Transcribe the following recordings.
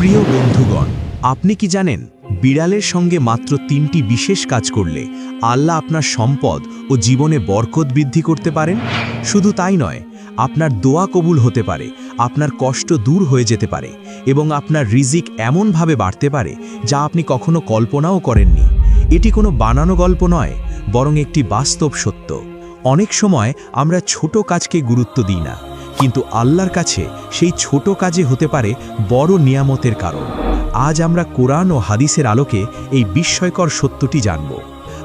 প্রিয় বন্ধুগণ, আপনি কি জানেন, বিড়ালের সঙ্গে মাত্র তিনটি বিশেষ কাজ করলে আল্লাহ আপনার সম্পদ ও জীবনে বরকত বৃদ্ধি করতে পারেন? শুধু তাই নয়, আপনার দোয়া কবুল হতে পারে, আপনার কষ্ট দূর হয়ে যেতে পারে এবং আপনার রিজিক এমনভাবে বাড়তে পারে যা আপনি কখনো কল্পনাও করেননি। এটি কোনো বানানো গল্প নয়, বরং একটি বাস্তব সত্য। অনেক সময় আমরা ছোট কাজকে গুরুত্ব দিই না। কিন্তু আল্লাহর কাছে সেই ছোট কাজে হতে পারে বড় নিয়ামতের কারণ। আজ আমরা কোরআন ও হাদিসের আলোকে এই বিস্ময়কর সত্যটি জানব।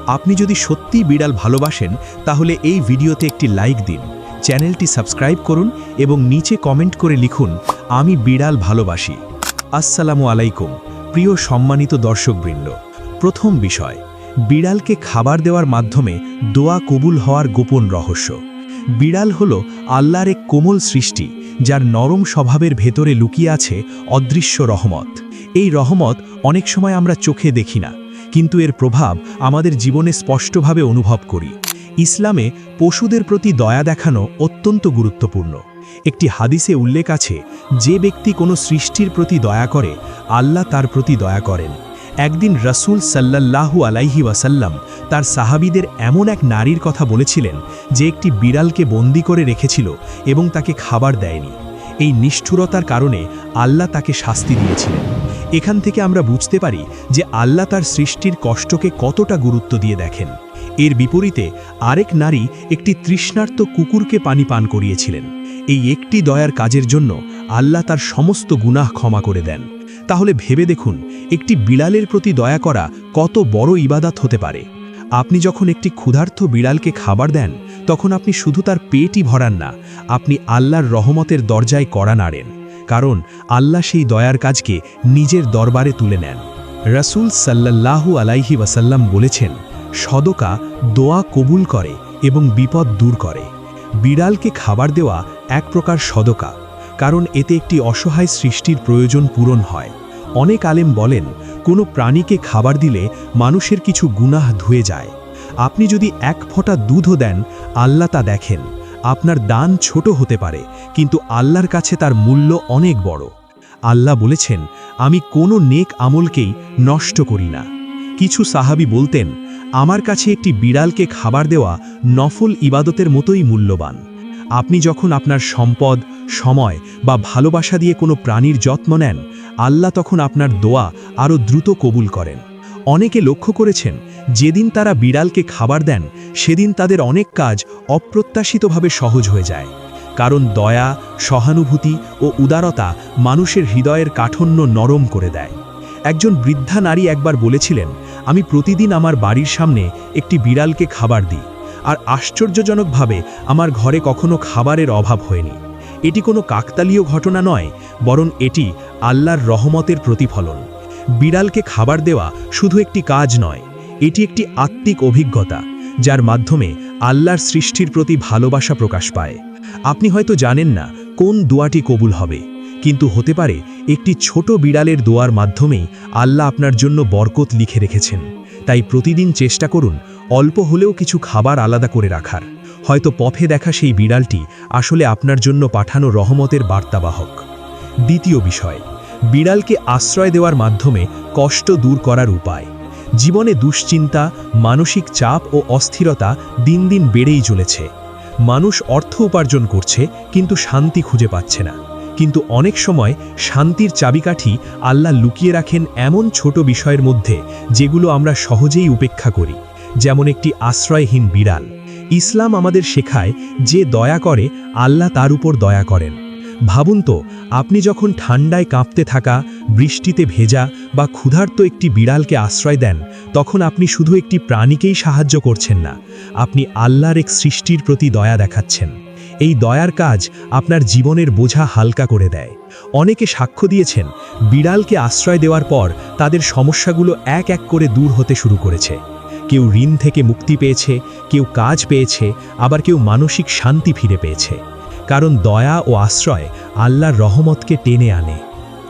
আপনি যদি সত্যি বিড়াল ভালোবাসেন, তাহলে এই ভিডিওতে একটি লাইক দিন, চ্যানেলটি সাবস্ক্রাইব করুন এবং নিচে কমেন্ট করে লিখুন, আমি বিড়াল ভালোবাসি। আসসালামু আলাইকুম, প্রিয় সম্মানিত দর্শকবৃন্দ। প্রথম বিষয়, বিড়ালকে খাবার দেওয়ার মাধ্যমে দোয়া কবুল হওয়ার গোপন রহস্য। বিড়াল হল আল্লাহর এক কোমল সৃষ্টি, যার নরম স্বভাবের ভেতরে লুকিয়ে আছে অদৃশ্য রহমত। এই রহমত অনেক সময় আমরা চোখে দেখি না, কিন্তু এর প্রভাব আমাদের জীবনে স্পষ্টভাবে অনুভব করি। ইসলামে পশুদের প্রতি দয়া দেখানো অত্যন্ত গুরুত্বপূর্ণ। একটি হাদিসে উল্লেখ আছে, যে ব্যক্তি কোনো সৃষ্টির প্রতি দয়া করে, আল্লাহ তার প্রতি দয়া করেন। একদিন রসুল সাল্লাল্লাহু আলাইহি ওয়াসাল্লাম তার সাহাবিদের এমন এক নারীর কথা বলেছিলেন যে একটি বিড়ালকে বন্দি করে রেখেছিল এবং তাকে খাবার দেয়নি। এই নিষ্ঠুরতার কারণে আল্লাহ তাকে শাস্তি দিয়েছিলেন। এখান থেকে আমরা বুঝতে পারি যে আল্লাহ তার সৃষ্টির কষ্টকে কতটা গুরুত্ব দিয়ে দেখেন। এর বিপরীতে আরেক নারী একটি তৃষ্ণার্ত কুকুরকে পানি পান করিয়েছিলেন। এই একটি দয়ার কাজের জন্য আল্লাহ তার সমস্ত গুনাহ ক্ষমা করে দেন। তাহলে ভেবে দেখুন, একটি বিড়ালের প্রতি দয়া করা কত বড় ইবাদাত হতে পারে। আপনি যখন একটি ক্ষুধার্থ বিড়ালকে খাবার দেন, তখন আপনি শুধু তার পেটই ভরান না, আপনি আল্লাহর রহমতের দরজায় কড়া নাড়েন, কারণ আল্লাহ সেই দয়ার কাজকে নিজের দরবারে তুলে নেন। রাসূল সাল্লাল্লাহু আলাইহি ওয়াসাল্লাম বলেছেন, সদকা দোয়া কবুল করে এবং বিপদ দূর করে। বিড়ালকে খাবার দেওয়া এক প্রকার সদকা। কারণ এতে একটি অসহায় সৃষ্টির প্রয়োজন পূরণ হয়। অনেক আলেম বলেন, কোনো প্রাণীকে খাবার দিলে মানুষের কিছু গুনাহ ধুয়ে যায়। আপনি যদি এক ফোঁটা দুধও দেন, আল্লাহ তা দেখেন। আপনার দান ছোট হতে পারে, কিন্তু আল্লাহর কাছে তার মূল্য অনেক বড়। আল্লাহ বলেছেন, আমি কোনো নেক আমলকেই নষ্ট করি না। কিছু সাহাবি বলতেন, আমার কাছে একটি বিড়ালকে খাবার দেওয়া নফল ইবাদতের মতোই মূল্যবান। আপনি যখন আপনার সম্পদ, সময় বা ভালোবাসা দিয়ে কোনো প্রাণীর যত্ন নেন, আল্লাহ তখন আপনার দোয়া আরও দ্রুত কবুল করেন। অনেকে লক্ষ্য করেছেন, যেদিন তারা বিড়ালকে খাবার দেন, সেদিন তাদের অনেক কাজ অপ্রত্যাশিতভাবে সহজ হয়ে যায়। কারণ দয়া, সহানুভূতি ও উদারতা মানুষের হৃদয়ের কাঠন্য নরম করে দেয়। একজন বৃদ্ধা নারী একবার বলেছিলেন, আমি প্রতিদিন আমার বাড়ির সামনে একটি বিড়ালকে খাবার দিই। আর আশ্চর্যজনকভাবে আমার ঘরে কখনো খাবারের অভাব হয়নি। এটি কোনো কাকতালীয় ঘটনা নয়, বরং এটি আল্লাহর রহমতের প্রতিফলন। বিড়ালকে খাবার দেওয়া শুধু একটি কাজ নয়, এটি একটি আত্মিক অভিজ্ঞতা, যার মাধ্যমে আল্লাহর সৃষ্টির প্রতি ভালোবাসা প্রকাশ পায়। আপনি হয়তো জানেন না কোন দোয়াটি কবুল হবে, কিন্তু হতে পারে একটি ছোট বিড়ালের দোয়ার মাধ্যমেই আল্লাহ আপনার জন্য বরকত লিখে রেখেছেন। তাই প্রতিদিন চেষ্টা করুন অল্প হলেও কিছু খাবার আলাদা করে রাখার। হয়তো পথে দেখা সেই বিড়ালটি আসলে আপনার জন্য পাঠানো রহমতের বার্তাবাহক। দ্বিতীয় বিষয়, বিড়ালকে আশ্রয় দেওয়ার মাধ্যমে কষ্ট দূর করার উপায়। জীবনে দুশ্চিন্তা, মানসিক চাপ ও অস্থিরতা দিন দিন বেড়েই চলেছে। মানুষ অর্থ উপার্জন করছে, কিন্তু শান্তি খুঁজে পাচ্ছে না। কিন্তু অনেক সময় শান্তির চাবিকাঠি আল্লাহ লুকিয়ে রাখেন এমন ছোট বিষয়ের মধ্যে যেগুলো আমরা সহজেই উপেক্ষা করি, যেমন একটি আশ্রয়হীন বিড়াল। ইসলাম আমাদের শেখায় যে দয়া করে আল্লাহ তার উপর দয়া করেন। ভাবুন তো, আপনি যখন ঠান্ডায় কাঁপতে থাকা, বৃষ্টিতে ভেজা বা ক্ষুধার্ত একটি বিড়ালকে আশ্রয় দেন, তখন আপনি শুধু একটি প্রাণীকেই সাহায্য করছেন না, আপনি আল্লাহর এক সৃষ্টির প্রতি দয়া দেখাচ্ছেন। এই দয়ার কাজ আপনার জীবনের বোঝা হালকা করে দেয়। অনেকে সাক্ষ্য দিয়েছেন, বিড়ালকে আশ্রয় দেওয়ার পর তাদের সমস্যাগুলো এক এক করে দূর হতে শুরু করেছে। কেউ ঋণ থেকে মুক্তি পেয়েছে, কেউ কাজ পেয়েছে, আবার কেউ মানসিক শান্তি ফিরে পেয়েছে। কারণ দয়া ও আশ্রয় আল্লাহর রহমতকে টেনে আনে।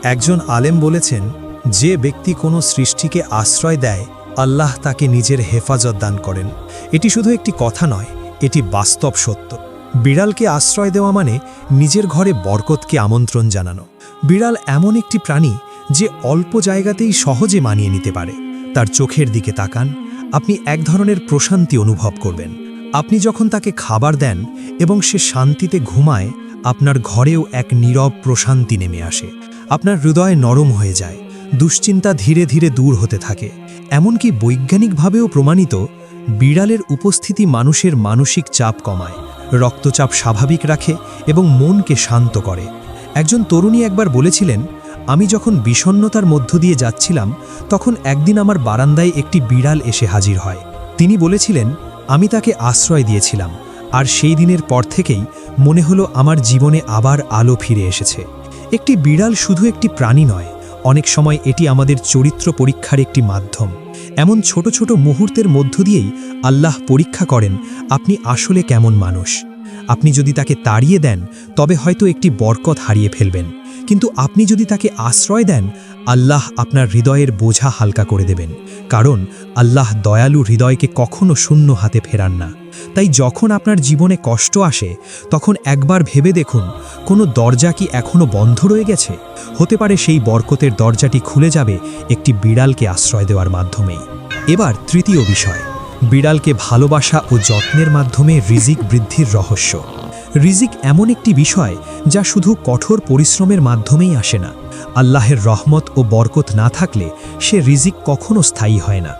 একজন আলেম বলেছেন, যে ব্যক্তি কোনো সৃষ্টিকে আশ্রয় দেয়, আল্লাহ তাকে নিজের হেফাজত দান করেন। এটি শুধু একটি কথা নয়, এটি বাস্তব সত্য। বিড়ালকে আশ্রয় দেওয়া মানে নিজের ঘরে বরকতকে আমন্ত্রণ জানানো। বিড়াল এমন একটি প্রাণী যে অল্প জায়গাতেই সহজে মানিয়ে নিতে পারে। তার চোখের দিকে তাকান, আপনি এক ধরনের প্রশান্তি অনুভব করবেন। আপনি যখন তাকে খাবার দেন এবং সে শান্তিতে ঘুমায়, আপনার ঘরেও এক নীরব প্রশান্তি নেমে আসে। আপনার হৃদয় নরম হয়ে যায়, দুশ্চিন্তা ধীরে ধীরে দূর হতে থাকে। এমনকি বৈজ্ঞানিকভাবেও প্রমাণিত, বিড়ালের উপস্থিতি মানুষের মানসিক চাপ কমায়। রক্তচাপ স্বাভাবিক রাখে এবং মনকে শান্ত করে। একজন তরুণী একবার বলেছিলেন, আমি যখন বিষণ্ণতার মধ্য দিয়ে যাচ্ছিলাম, তখন একদিন আমার বারান্দায় একটি বিড়াল এসে হাজির হয়। তিনি বলেছিলেন, আমি তাকে আশ্রয় দিয়েছিলাম, আর সেই দিনের পর থেকেই মনে হলো আমার জীবনে আবার আলো ফিরে এসেছে। একটি বিড়াল শুধু একটি প্রাণী নয়, অনেক সময় এটি আমাদের চরিত্র পরীক্ষার একটি মাধ্যম। এমন ছোট ছোট মুহূর্তের মধ্য দিয়েই আল্লাহ পরীক্ষা করেন আপনি আসলে কেমন মানুষ। আপনি যদি তাকে তাড়িয়ে দেন, তবে হয়তো একটি বরকত হারিয়ে ফেলবেন। কিন্তু আপনি যদি তাকে আশ্রয় দেন, আল্লাহ আপনার হৃদয়ের বোঝা হালকা করে দেবেন। কারণ আল্লাহ দয়ালু হৃদয়কে কখনো শূন্য হাতে ফেরান না। তাই যখন আপনার জীবনে কষ্ট আসে, তখন একবার ভেবে দেখুন, কোনো দরজা কি এখনও বন্ধ রয়ে গেছে? হতে পারে সেই বরকতের দরজাটি খুলে যাবে একটি বিড়ালকে আশ্রয় দেওয়ার মাধ্যমেই। এবার তৃতীয় বিষয়, বিড়ালকে ভালোবাসা ও যত্নের মাধ্যমে রিজিক বৃদ্ধির রহস্য। রিজিক এমন একটি বিষয় যা শুধু কঠোর পরিশ্রমের মাধ্যমেই আসে না। আল্লাহের রহমত ও বরকত না থাকলে সে রিজিক কখনো স্থায়ী হয় না।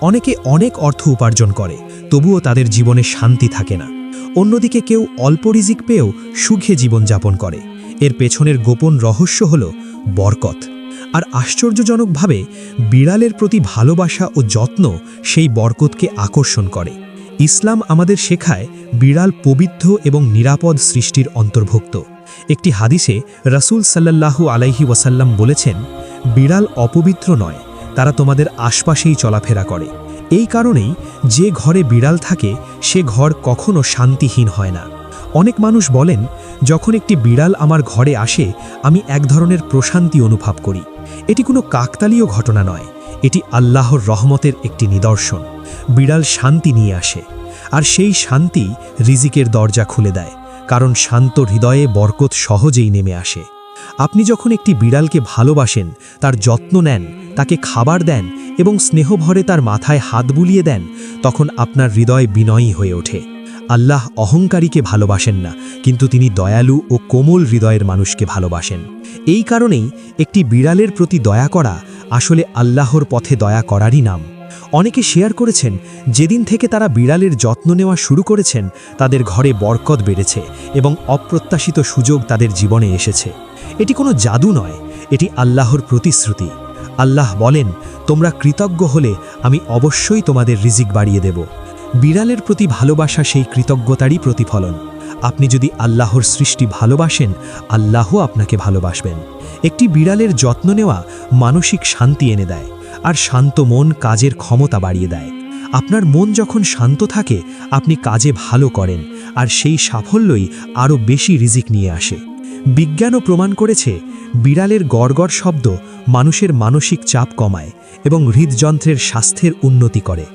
অনেকে অনেক অর্থ উপার্জন করে, তবুও তাদের জীবনে শান্তি থাকে না। অন্যদিকে কেউ অল্প রিজিক পেয়েও সুখে জীবনযাপন করে। এর পেছনের গোপন রহস্য হল বরকত। আর আশ্চর্যজনকভাবে বিড়ালের প্রতি ভালোবাসা ও যত্ন সেই বরকতকে আকর্ষণ করে। ইসলাম আমাদের শেখায় বিড়াল পবিত্র এবং নিরাপদ সৃষ্টির অন্তর্ভুক্ত। একটি হাদিসে রাসূল সাল্লাল্লাহু আলাইহি ওয়াসাল্লাম বলেছেন, বিড়াল অপবিত্র নয়, তারা তোমাদের আশপাশেই চলাফেরা করে। এই কারণেই যে ঘরে বিড়াল থাকে, সে ঘর কখনো শান্তিহীন হয় না। অনেক মানুষ বলেন, যখন একটি বিড়াল আমার ঘরে আসে, আমি এক ধরনের প্রশান্তি অনুভব করি। এটি কোনো কাকতালীয় ঘটনা নয়, এটি আল্লাহর রহমতের একটি নিদর্শন। বিড়াল শান্তি নিয়ে আসে, আর সেই শান্তি রিজিকের দরজা খুলে দেয়, কারণ শান্ত হৃদয়ে বরকত সহজেই নেমে আসে। আপনি যখন একটি বিড়ালকে ভালোবাসেন, তার যত্ন নেন, তাকে খাবার দেন এবং স্নেহভরে তার মাথায় হাত বুলিয়ে দেন, তখন আপনার হৃদয় বিনয়ী হয়ে ওঠে। আল্লাহ অহংকারীকে ভালোবাসেন না, কিন্তু তিনি দয়ালু ও কোমল হৃদয়ের মানুষকে ভালোবাসেন। এই কারণেই একটি বিড়ালের প্রতি দয়া করা আসলে আল্লাহর পথে দয়া করারই নাম। অনেকে শেয়ার করেছেন, যেদিন থেকে তারা বিড়ালের যত্ন নেওয়া শুরু করেছেন, তাদের ঘরে বরকত বেড়েছে এবং অপ্রত্যাশিত সুযোগ তাদের জীবনে এসেছে। এটি কোনো জাদু নয়, এটি আল্লাহর প্রতিশ্রুতি। আল্লাহ বলেন, তোমরা কৃতজ্ঞ হলে আমি অবশ্যই তোমাদের রিজিক বাড়িয়ে দেব। বিড়ালের প্রতি ভালোবাসা সেই কৃতজ্ঞতারই প্রতিফলন। আপনি যদি আল্লাহর সৃষ্টি ভালোবাসেন, আল্লাহও আপনাকে ভালোবাসবেন। একটি বিড়ালের যত্ন নেওয়া মানসিক শান্তি এনে দেয়। আর শান্ত মন কাজের ক্ষমতা বাড়িয়ে দেয়। আপনার মন যখন শান্ত থাকে, আপনি কাজে ভালো করেন, আর সেই সাফল্যই আরও বেশি রিজিক নিয়ে আসে। বিজ্ঞানও প্রমাণ করেছে, বিড়ালের গড়গড় শব্দ মানুষের মানসিক চাপ কমায় এবং হৃদযন্ত্রের স্বাস্থ্যের উন্নতি করে।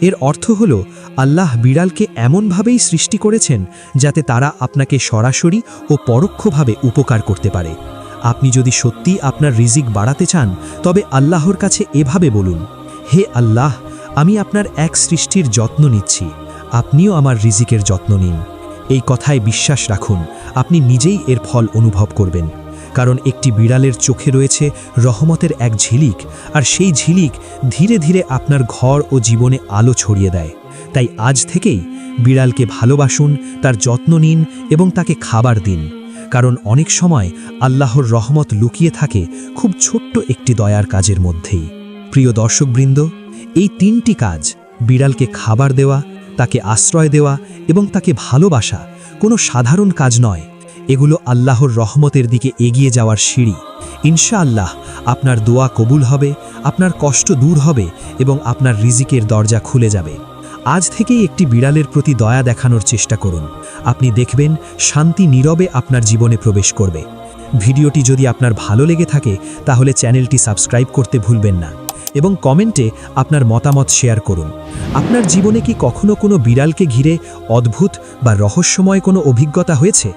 এর অর্থ হল, আল্লাহ বিড়ালকে এমনভাবেই সৃষ্টি করেছেন, যাতে তারা আপনাকে সরাসরি ও পরোক্ষভাবে উপকার করতে পারে। আপনি যদি সত্যি আপনার রিজিক বাড়াতে চান, তবে আল্লাহর কাছে এভাবে বলুন, হে আল্লাহ, আমি আপনার এক সৃষ্টির যত্ন নিচ্ছি, আপনিও আমার রিজিকের যত্ন নিন। এই কথায় বিশ্বাস রাখুন, আপনি নিজেই এর ফল অনুভব করবেন, কারণ একটি বিড়ালের চোখে রয়েছে রহমতের এক ঝিলিক, আর সেই ঝিলিক ধীরে ধীরে আপনার ঘর ও জীবনে আলো ছড়িয়ে দেয়। তাই আজ থেকেই বিড়ালকে ভালোবাসুন, তার যত্ন নিন এবং তাকে খাবার দিন। কারণ অনেক সময় আল্লাহর রহমত লুকিয়ে থাকে খুব ছোট্ট একটি দয়ার কাজের মধ্যেই। প্রিয় দর্শকবৃন্দ, এই তিনটি কাজ, বিড়ালকে খাবার দেওয়া, তাকে আশ্রয় দেওয়া এবং তাকে ভালোবাসা, কোনো সাধারণ কাজ নয়। এগুলো আল্লাহর রহমতের দিকে এগিয়ে যাওয়ার সিঁড়ি। ইনশাআল্লাহ আপনার দোয়া কবুল হবে, আপনার কষ্ট দূর হবে এবং আপনার রিজিকের দরজা খুলে যাবে। আজ থেকেই একটি বিড়ালের প্রতি দয়া দেখানোর চেষ্টা করুন। আপনি দেখবেন শান্তি নীরবে আপনার জীবনে প্রবেশ করবে। ভিডিওটি যদি আপনার ভালো লেগে থাকে, তাহলে চ্যানেলটি সাবস্ক্রাইব করতে ভুলবেন না এবং কমেন্টে আপনার মতামত শেয়ার করুন। আপনার জীবনে কি কখনো কোনো বিড়ালকে ঘিরে অদ্ভুত বা রহস্যময় কোনো অভিজ্ঞতা হয়েছে?